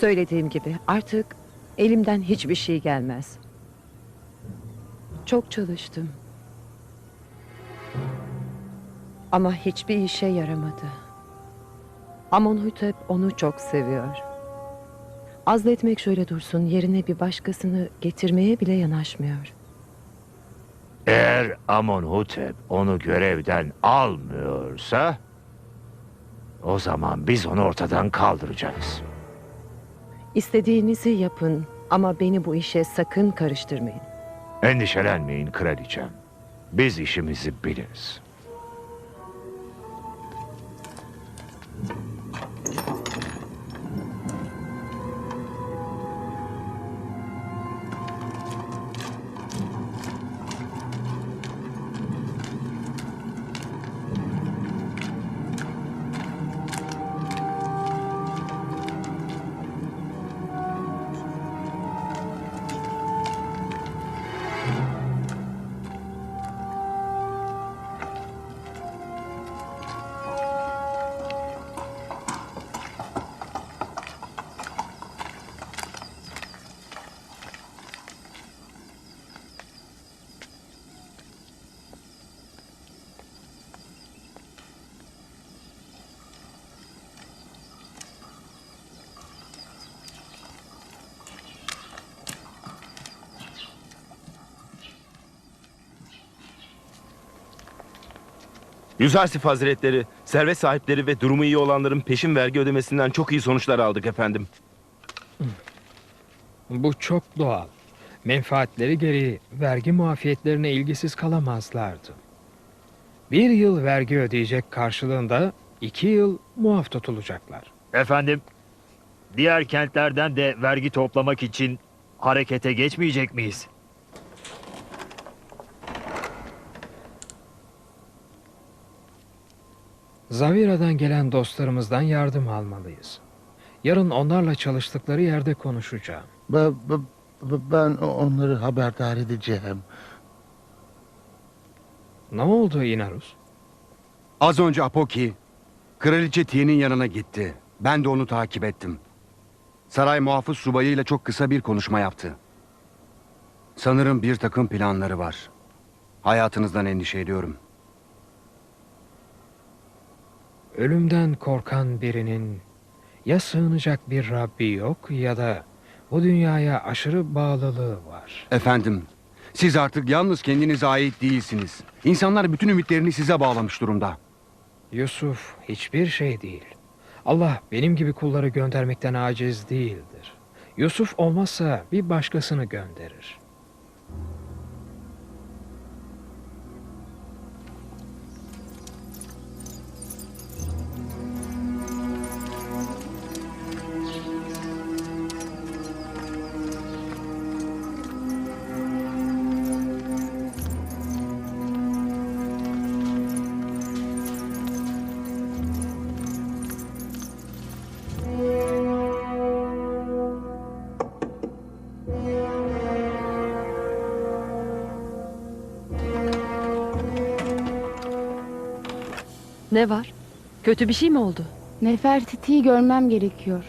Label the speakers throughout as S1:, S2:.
S1: Söylediğim gibi artık elimden hiçbir şey gelmez. Çok çalıştım. Ama hiçbir işe yaramadı. Amonhotep onu çok seviyor. Azletmek şöyle dursun, yerine bir başkasını getirmeye bile yanaşmıyor.
S2: Eğer Amonhotep onu görevden almıyorsa... ...o zaman biz onu ortadan kaldıracağız.
S1: İstediğinizi yapın ama beni bu işe sakın karıştırmayın.
S2: Endişelenmeyin kraliçem. Biz işimizi biliriz.
S3: Yüzarsif Hazretleri, servet sahipleri ve durumu iyi olanların peşin vergi ödemesinden çok iyi sonuçlar aldık efendim.
S4: Bu çok doğal. Menfaatleri gereği vergi muafiyetlerine ilgisiz kalamazlardı. Bir yıl vergi ödeyecek karşılığında iki yıl muaf tutulacaklar.
S5: Efendim, diğer kentlerden de vergi toplamak için harekete geçmeyecek miyiz?
S4: Zavira'dan gelen dostlarımızdan yardım almalıyız. Yarın onlarla çalıştıkları yerde konuşacağım.
S6: Ben, ben- ben onları haberdar edeceğim.
S4: Ne oldu Inarus?
S7: Az önce Apoki, Kraliçe Tiye'nin yanına gitti. Ben de onu takip ettim. Saray muhafız subayıyla çok kısa bir konuşma yaptı. Sanırım bir takım planları var. Hayatınızdan endişe ediyorum.
S4: Ölümden korkan birinin ya sığınacak bir Rabbi yok ya da bu dünyaya aşırı bağlılığı var.
S7: Efendim, siz artık yalnız kendinize ait değilsiniz. İnsanlar bütün ümitlerini size bağlamış durumda.
S4: Yusuf hiçbir şey değil. Allah benim gibi kulları göndermekten aciz değildir. Yusuf olmazsa bir başkasını gönderir.
S1: Ne var? Kötü bir şey mi oldu?
S8: Nefertiti'yi görmem gerekiyor.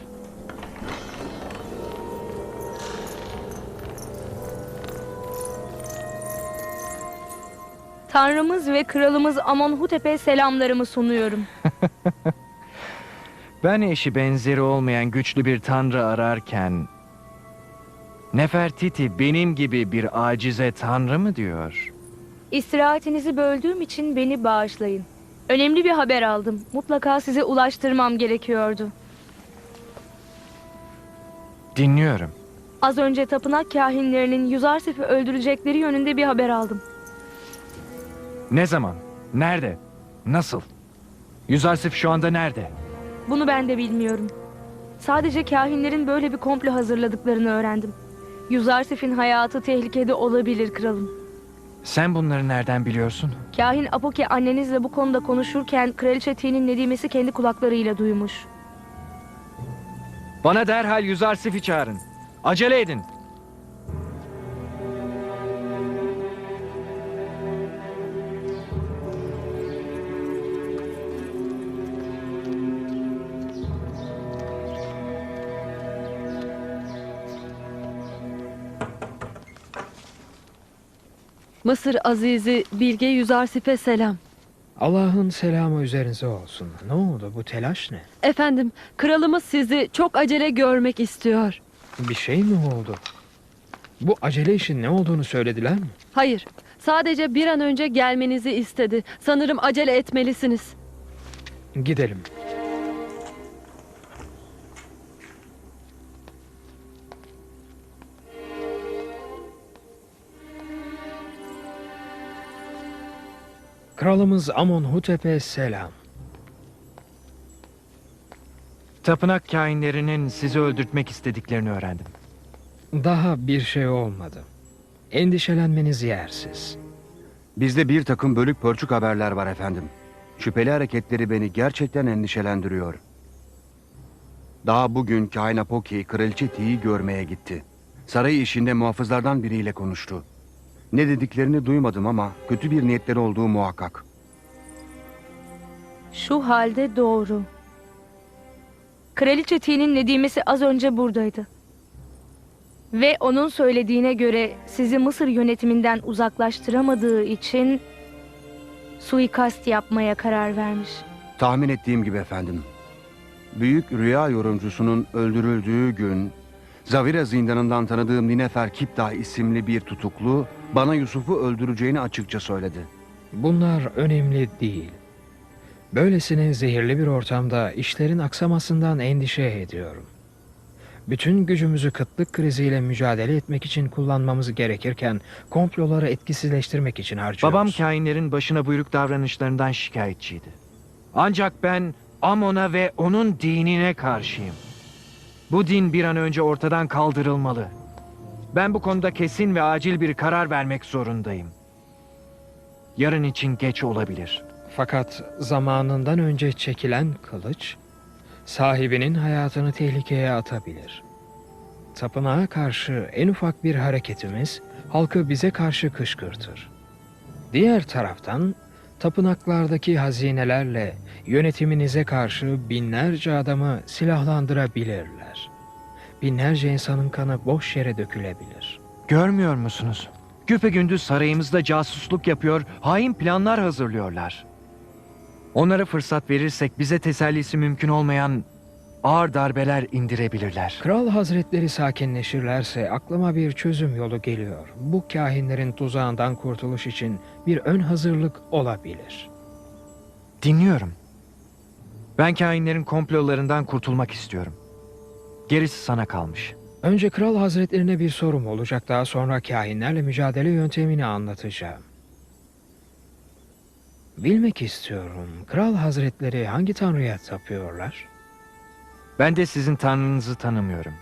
S9: Tanrımız ve kralımız Amonhotep'e selamlarımı sunuyorum.
S10: Ben eşi benzeri olmayan güçlü bir tanrı ararken Nefertiti benim gibi bir acize tanrı mı diyor?
S9: İstirahatinizi böldüğüm için beni bağışlayın. Önemli bir haber aldım. Mutlaka size ulaştırmam gerekiyordu.
S10: Dinliyorum.
S9: Az önce tapınak kahinlerinin Yuzarsif'i öldürecekleri yönünde bir haber aldım.
S10: Ne zaman? Nerede? Nasıl? Yüzarsif şu anda nerede?
S9: Bunu ben de bilmiyorum. Sadece kahinlerin böyle bir komplo hazırladıklarını öğrendim. Yuzarsif'in hayatı tehlikede olabilir kralım.
S10: Sen bunları nereden biliyorsun?
S9: Kahin Apoke annenizle bu konuda konuşurken Kraliçe Ti'nin Nedimesi kendi kulaklarıyla duymuş.
S10: Bana derhal Yüzarsif'i çağırın. Acele edin.
S1: Mısır Azizi Bilge Yüzarsif'e selam.
S4: Allah'ın selamı üzerinize olsun. Ne oldu bu telaş ne?
S1: Efendim, kralımız sizi çok acele görmek istiyor.
S4: Bir şey mi oldu? Bu acele işin ne olduğunu söylediler mi?
S1: Hayır, sadece bir an önce gelmenizi istedi. Sanırım acele etmelisiniz.
S4: Gidelim. Kralımız Amonhotep'e selam.
S10: Tapınak kainlerinin sizi öldürtmek istediklerini öğrendim.
S4: Daha bir şey olmadı. Endişelenmeniz yersiz.
S7: Bizde bir takım bölük pörçük haberler var efendim. Şüpheli hareketleri beni gerçekten endişelendiriyor. Daha bugün Kain Apoki Kraliçe Ti'yi görmeye gitti. Saray işinde muhafızlardan biriyle konuştu. Ne dediklerini duymadım ama kötü bir niyetleri olduğu muhakkak.
S9: Şu halde doğru. Kraliçe T'nin Nedimesi az önce buradaydı. Ve onun söylediğine göre sizi Mısır yönetiminden uzaklaştıramadığı için suikast yapmaya karar vermiş.
S7: Tahmin ettiğim gibi efendim. Büyük rüya yorumcusunun öldürüldüğü gün Zavira zindanından tanıdığım Ninefer Kiptah isimli bir tutuklu bana Yusuf'u öldüreceğini açıkça söyledi.
S4: Bunlar önemli değil. Böylesine zehirli bir ortamda işlerin aksamasından endişe ediyorum. Bütün gücümüzü kıtlık kriziyle mücadele etmek için kullanmamız gerekirken komploları etkisizleştirmek için harcıyoruz.
S10: Babam kainlerin başına buyruk davranışlarından şikayetçiydi. Ancak ben Amon'a ve onun dinine karşıyım. Bu din bir an önce ortadan kaldırılmalı. Ben bu konuda kesin ve acil bir karar vermek zorundayım. Yarın için geç olabilir.
S4: Fakat zamanından önce çekilen kılıç sahibinin hayatını tehlikeye atabilir. Tapınağa karşı en ufak bir hareketimiz halkı bize karşı kışkırtır. Diğer taraftan tapınaklardaki hazinelerle yönetiminize karşı binlerce adamı silahlandırabilirler. Binlerce insanın kanı boş yere dökülebilir.
S10: Görmüyor musunuz? Güpegündüz sarayımızda casusluk yapıyor, hain planlar hazırlıyorlar. Onlara fırsat verirsek bize tesellisi mümkün olmayan ağır darbeler indirebilirler.
S4: Kral hazretleri sakinleşirlerse aklıma bir çözüm yolu geliyor. Bu kahinlerin tuzağından kurtuluş için bir ön hazırlık olabilir.
S10: Dinliyorum. Ben kainlerin komplolarından kurtulmak istiyorum. Gerisi sana kalmış.
S4: Önce kral hazretlerine bir sorum olacak. Daha sonra kahinlerle mücadele yöntemini anlatacağım. Bilmek istiyorum. Kral hazretleri hangi tanrıya tapıyorlar?
S10: Ben de sizin tanrınızı tanımıyorum.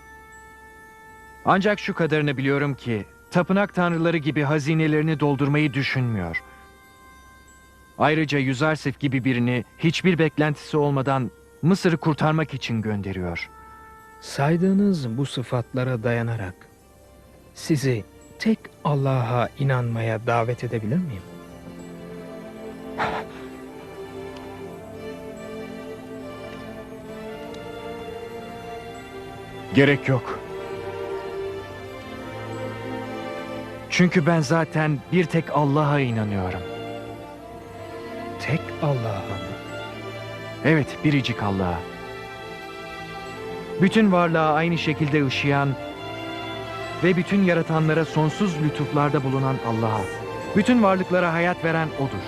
S10: Ancak şu kadarını biliyorum ki tapınak tanrıları gibi hazinelerini doldurmayı düşünmüyor. Ayrıca Yüzarsif gibi birini hiçbir beklentisi olmadan Mısır'ı kurtarmak için gönderiyor.
S4: Saydığınız bu sıfatlara dayanarak sizi tek Allah'a inanmaya davet edebilir miyim?
S10: Gerek yok. Çünkü ben zaten bir tek Allah'a inanıyorum.
S4: Tek Allah'a mı?
S10: Evet, biricik Allah'a. Bütün varlığa aynı şekilde ışıyan ve bütün yaratanlara sonsuz lütuflarda bulunan Allah'a. Bütün varlıklara hayat veren O'dur.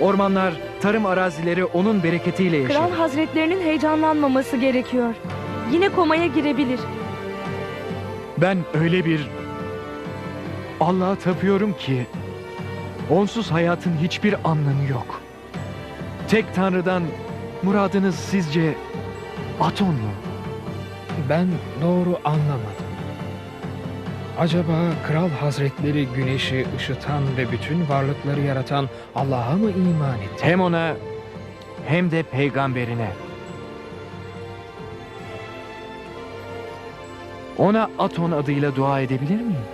S10: Ormanlar, tarım arazileri O'nun bereketiyle yaşar.
S9: Kral hazretlerinin heyecanlanmaması gerekiyor. Yine komaya girebilir.
S10: Ben öyle bir Allah'a tapıyorum ki onsuz hayatın hiçbir anlamı yok. Tek Tanrı'dan muradınız sizce Aton mu?
S4: Ben doğru anlamadım. Acaba kral hazretleri güneşi ışıtan ve bütün varlıkları yaratan Allah'a mı iman etti?
S10: Hem ona hem de peygamberine. Ona Aton adıyla dua edebilir miyim?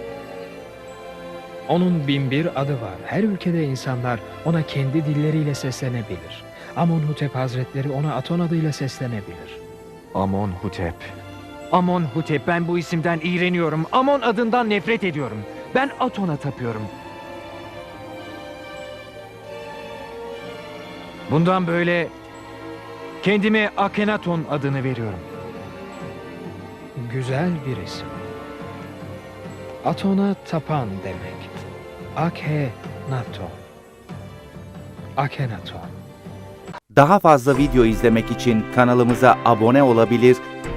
S4: Onun bin bir adı var. Her ülkede insanlar ona kendi dilleriyle seslenebilir. Amonhotep hazretleri ona Aton adıyla seslenebilir.
S10: Amon Hutep. Amon Hutep ben bu isimden iğreniyorum. Amon adından nefret ediyorum. Ben Aton'a tapıyorum. Bundan böyle kendime Akenaton adını veriyorum.
S4: Güzel bir isim. Aton'a tapan demek. Akhenaton. Akhenaton.
S11: Daha fazla video izlemek için kanalımıza abone olabilir